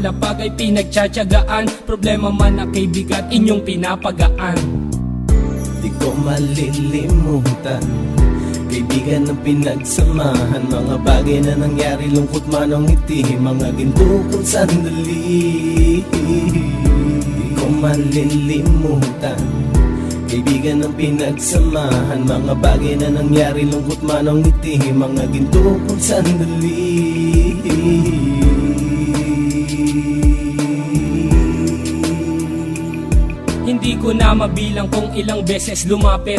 nakalapag ay pinagtsatsagaan. Problema man na kay bigat, inyong pinapagaan. Di ko malilimutan Kaibigan ng pinagsamahan. Mga bagay na nangyari Lungkot man ang ngiti. Mga ginto kong sandali Di ko malilimutan. Kaibigan ng pinagsamahan. Mga bagay na nangyari Lungkot man ang ngiti. Mga ginto kong sandali Ko na mabilang kung ilang beses lumapit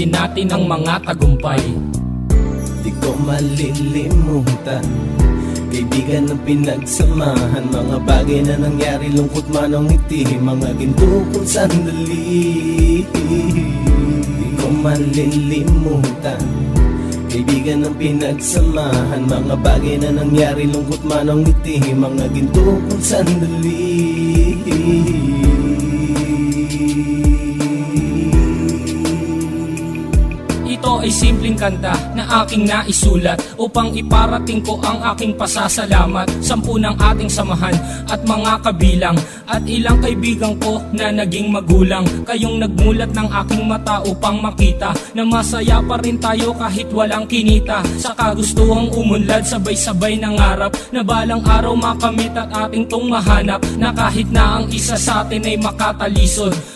din natin ang mga tagumpay. Di ko malilimutan Kaibigan ng pinagsamahan. Mga bagay na nangyari Lungkot man ang ngiti Mga ginto kong sandali. Di ko malilimutan Kaibigan ng pinagsamahan. Mga bagay na nangyari Lungkot man ang ngiti Mga ginto kong sandali simpleng kanta na aking naisulat upang iparating ko ang aking pasasalamat. Sampu ng ating samahan at mga kabilang At ilang kaibigan ko na naging magulang. Kayong nagmulat ng aking mata upang makita Na masaya pa rin tayo kahit walang kinita. Sa kagustuhang umunlad sabay-sabay nangarap Na balang araw makamit at ating tong Na kahit na ang isa sa atin ay makatalisod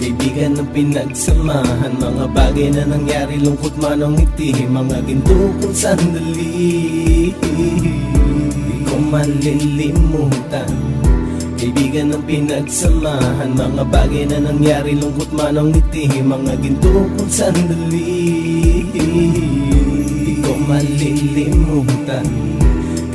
Kaibigan ng pinagsamahan Mga bagay na nangyari Lungkot man ang ngiti Mga ginto kong sandali. Di ko malilimutan. Kaibigan ng pinagsamahan Mga bagay na nangyari Lungkot man ang ngiti Mga ginto kong sandali. Di ko malilimutan